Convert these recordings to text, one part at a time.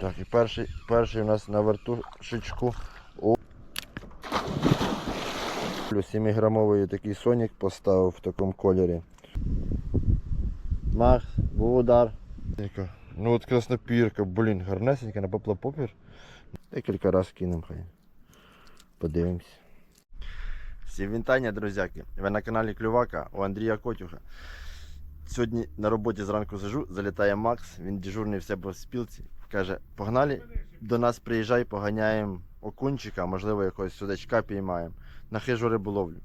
Так, і перший, перший у нас на вертушечку. О. 7-грамовий такий сонік поставив в такому кольорі. Макс, був удар. Ну от краснопірка, блін, гарнесенька на поплапопір. Декілька разів кинемо хай. Подивимось. Всім вітання, друзяки. Ви на каналі Клювака у Андрія Котюха. Сьогодні на роботі зранку сижу, залітає Макс, він дежурний в себе в спілці. Каже, погнали, до нас приїжджай, поганяємо окунчика, можливо, якогось судачка піймаємо. На хижу риболовлю.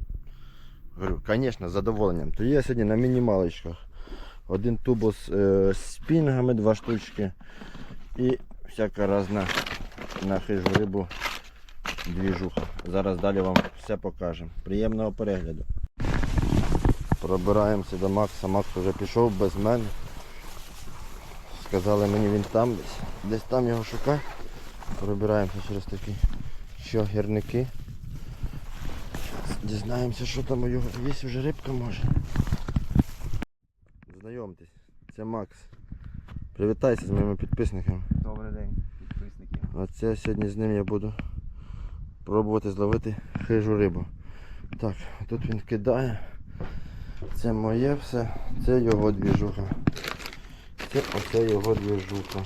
Говорю, звісно, з задоволенням. То я сьогодні на мінімалочках. Один тубус е, з спінгами, два штучки. І всяка разна на хижу рибу двіжуха. Зараз далі вам все покажемо. Приємного перегляду. Пробираємося до Макса. Макс вже пішов без мене. Сказали мені він там десь. Десь там його шукає. Пробираємося через такі чогірники. Дізнаємося, що там у його. Є вже рибка може. Знайомтесь, це Макс. Привітайся з моїми підписниками. Добрий день, підписники. Оце сьогодні з ним я буду пробувати зловити хижу рибу. Так, тут він кидає. Це моє все, це його двіжуха. Це оце його двіжуха.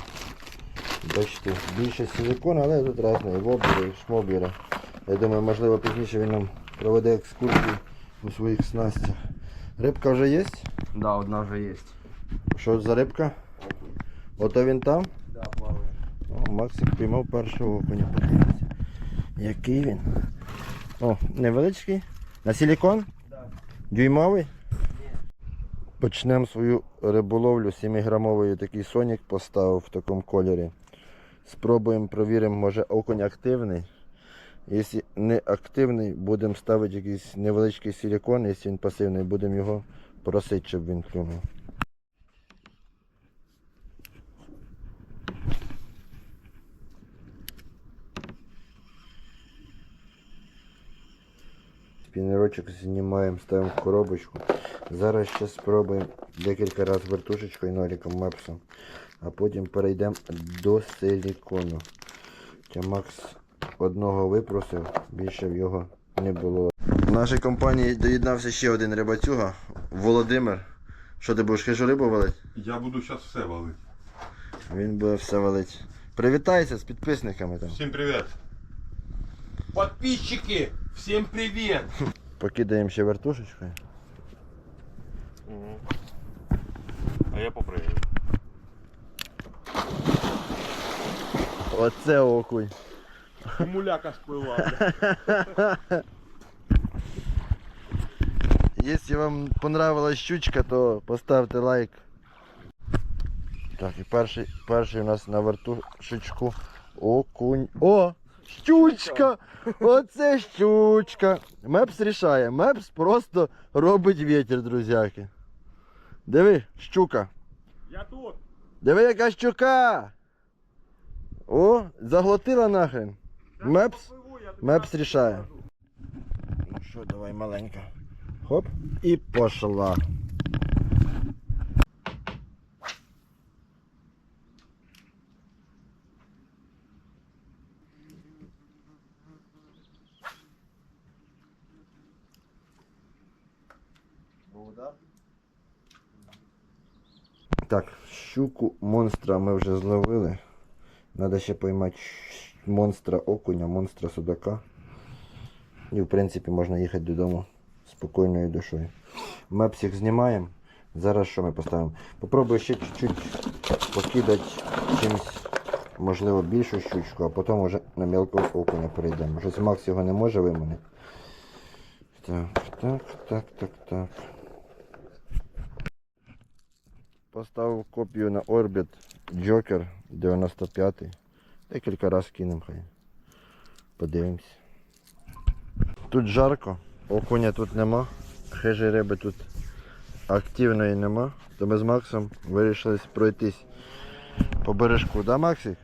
Бачите, більше силикон, але тут різні воблери, шмоблери. Я думаю, можливо пізніше він нам проведе екскурсію у своїх снастях. Рибка вже є? Да, одна вже є. Що за рибка? Ото він там? Да, плаває. О, Максик піймав першого окуня. Який він? О, невеличкий. На силікон? Да. Дюймовий? Почнемо свою риболовлю 7-грамовою такий сонік поставив в такому кольорі. Спробуємо, провіримо, може окунь активний. Якщо не активний, будемо ставити якийсь невеличкий силікон, якщо він пасивний, будемо його просити, щоб він клюнув. Спінерочок знімаємо, ставимо в коробочку. Зараз ще спробуємо декілька разів вертушечкою ноліком мепсом, а потім перейдемо до силікону. Макс одного випросив, більше в його не було. В нашій компанії доєднався ще один рибацюга, Володимир. Що ти будеш хижу рибу валити? Я буду сейчас все валить. Він буде все валити. Привітайся з підписниками там. Всем привет. Подписчики, всем привет! Покидаємо ще вертушечкою. А я попрыгаю. Оце окунь. Муляка сплыла. Если вам понравилась щучка, то поставте лайк. Так, і перший, перший у нас на вертушечку окунь. О! Щучка! Оце щучка! Мепс рішає. Мепс просто робить вітер, друзяки. Диви, щука. Я тут. Диви, яка щука! О, заглотила нахрен. Мепс. Мепс рішає. Ну що, давай маленька. Хоп. І пошла. Так, щуку монстра ми вже зловили. Надо ще поймати монстра окуня, монстра судака. І в принципі можна їхати додому спокійною душою. Мепсик знімаємо. Зараз що ми поставимо? Попробую ще чуть-чуть покидати чимось, можливо, більшу щучку, а потім вже на мелкого окуня перейдемо. Щось Макс його не може виманити. Так, так, так, так, так. Поставив копію на Orbit Joker 95. Декілька разів кинемо хай. Подивимось. Тут жарко, окуня тут нема, хижі риби тут активної нема, то ми з Максом вирішили пройтись по бережку, да, Максик?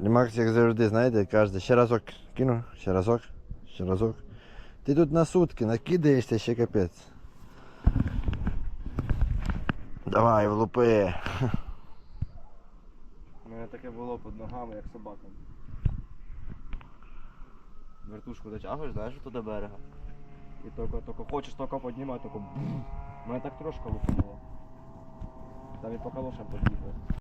Макс, як завжди, знаєте, каже, ще разок кину, ще разок, ще разок. Ти тут на сутки накидаєшся ще капець. Давай, влупи. У мене таке було під ногами, як собака. Вертушку дотягуєш, знаєш, туди берега. І тільки, тільки хочеш тільки піднімати, тільки. Мене так трошки лупнуло. Там і по калошам під'їхав.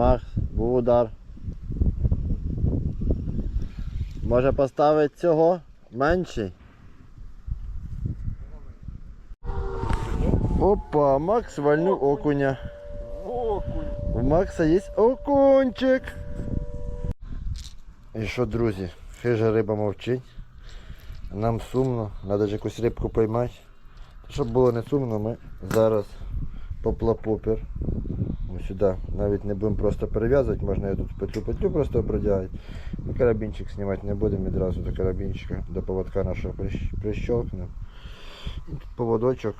Макс, був удар. Може поставити цього менший? Опа, Макс вальнув окуня. Окунь. У Макса є окунчик. І що, друзі, хижа риба мовчить. Нам сумно, треба ж якусь рибку поймати. Щоб було не сумно, ми зараз поплапопер. Сюди. Навіть не будемо просто перев'язувати, можна я тут петлю-петлю просто продягати. Ми карабінчик знімати не будемо відразу до карабінчика, до поводка нашого прищ- прищолкнемо. Тут поводочок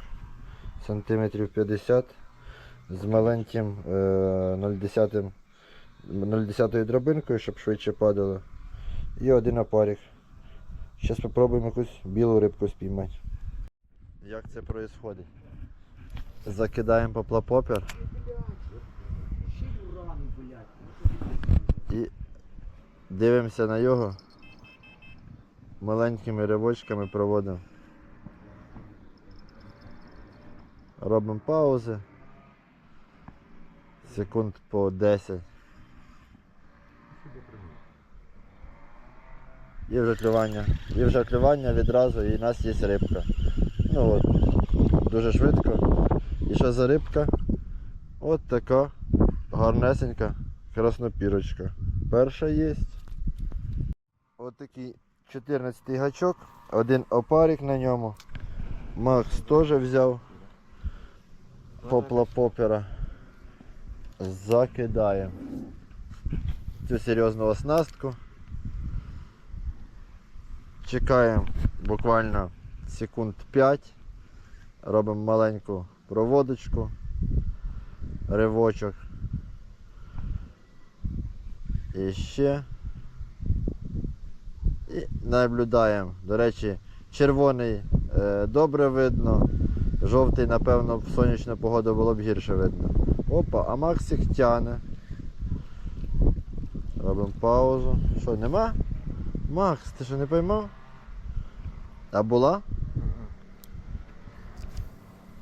сантиметрів 50 з маленьким е, 0,10 0,10 дробинкою, щоб швидше падало. І один опарик. Зараз спробуємо якусь білу рибку спіймати. Як це відбувається? Закидаємо поплапопер. І дивимося на його. Маленькими ривочками проводимо. Робимо паузи. Секунд по 10. І вже клювання. І вже клювання відразу і в нас є рибка. Ну от, дуже швидко. І що за рибка? От така гарнесенька краснопірочка. Перша є. От такий 14 гачок, один опарик на ньому. Макс теж взяв попла попера. Закидаємо цю серйозну оснастку. Чекаємо буквально секунд 5. Робимо маленьку проводочку, ривочок. І ще. І наблюдаємо. До речі, червоний е, добре видно, жовтий, напевно, в сонячну погоду було б гірше видно. Опа, а Макс їх тяне. Робимо паузу. Що, нема? Макс, ти що не поймав? А була?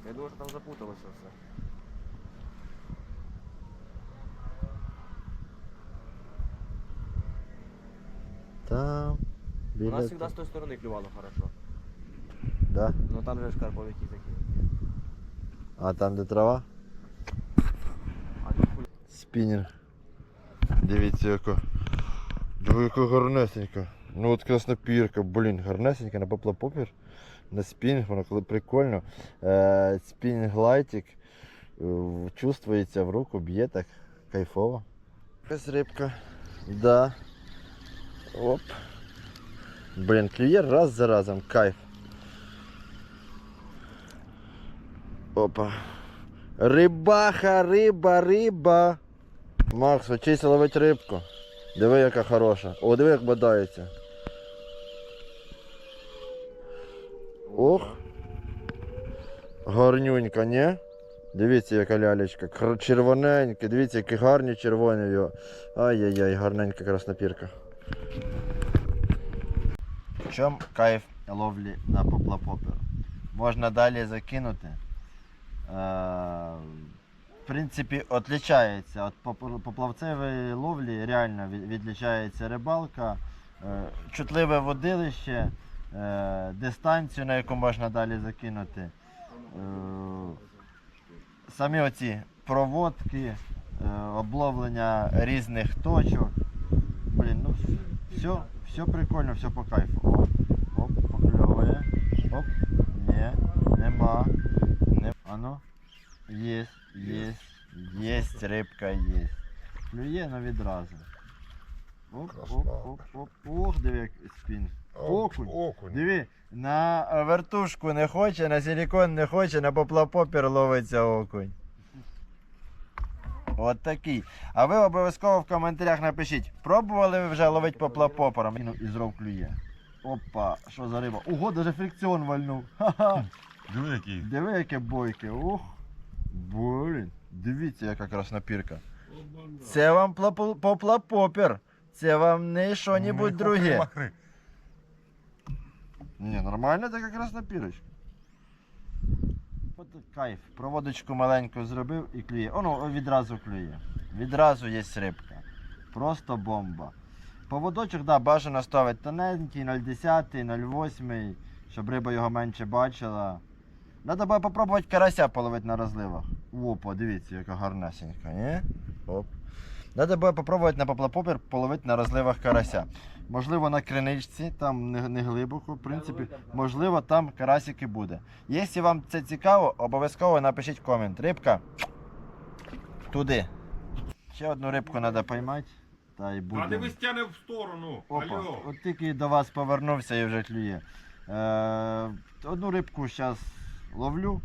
Я думаю, що там запуталося все. Там. У нас завжди з тої сторони клювало хорошо. Да? Ну там же шкарповики закинуті. А там де трава? Спінінг. Дивіться яка. Диви, гарнесенька. Ну от краснопірка, блін, гарнесенька на поплапопір. На спінінг, воно коли прикольно. Е, спінінг лайтик. е, Чувствується в руку, б'є так кайфово. Якась рибка. Да. Оп. Блін, клює раз за разом, кайф. Опа. Рибаха, риба, риба. Макс, вчися ловить рибку. Диви, яка хороша. О, диви, як бодається. Ох. Гарнюнька, ні? Дивіться, яка лялечка. Червоненька, дивіться, які гарні червоні його. Ай-яй-яй, гарненька краснопірка. В чому кайф ловлі на поплапопер? Можна далі закинути. Е, в принципі, відрізняється. От по поплавцевої ловлі реально від- відлічається рибалка, е, чутливе водилище, е, дистанцію, на яку можна далі закинути. Самі оці проводки, обловлення різних точок. Блін, ну все, все прикольно, все по кайфу. Оп, оп, покльовує. Оп, ні, нема. Не, ану. Есть, есть, есть, рибка есть. Клює, но відразу. Оп, оп, оп, оп, ох, диви, як спін. Окунь. Окунь. Диви, на вертушку не хоче, на силікон не хоче, на поплапопір ловиться окунь. От такий. А ви обов'язково в коментарях напишіть, пробували ви вже ловити поплапопером? Ну, І зров клює. Опа, що за риба? Ого, даже фрикціон вальнув. Ха-ха. Диви який. Диви, яке бойке. Ух. Блін. Дивіться, яка краснопірка. Це вам поплапопер. Це вам не що-небудь друге. Махри. Ні, нормальна така краснопірочка. От кайф. Проводочку маленьку зробив і клює. Оно відразу клює. Відразу є рибка. Просто бомба. Поводочок, да, бажано ставити тоненький, 0,10, 0,8, щоб риба його менше бачила. Надо було попробувати карася половити на розливах. Опа, дивіться, яка гарнесенька, ні? Оп. Надо було попробувати на поплапопер половити на розливах карася. Можливо, на криничці, там не, не глибоко, в принципі, можливо, там карасики буде. Якщо вам це цікаво, обов'язково напишіть комент. Рибка туди. Ще одну рибку треба поймати. Та й буде. А дивись тяне в сторону. Опа, Алло. от тільки до вас повернувся і вже клює. Е, одну рибку зараз ловлю.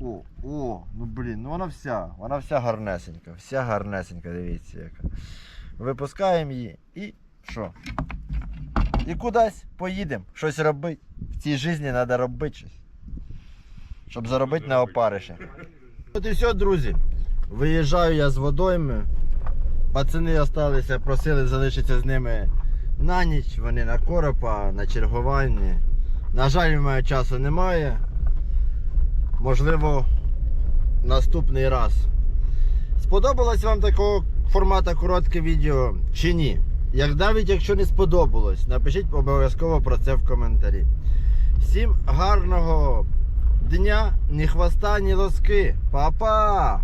О, о, ну блін, ну вона вся, вона вся гарнесенька, вся гарнесенька, дивіться яка. Випускаємо її і що? І кудись поїдемо, щось робити. В цій житті треба робити щось. Щоб заробити на опарище. От і все, друзі. Виїжджаю я з водойми. Пацани залишилися, просили залишитися з ними на ніч, вони на коропа, на чергуванні. На жаль, в мене часу немає. Можливо, наступний раз. Сподобалось вам такого формату коротке відео чи ні? Як навіть якщо не сподобалось, напишіть обов'язково про це в коментарі. Всім гарного дня, ні хвоста, ні лоски. Па-па!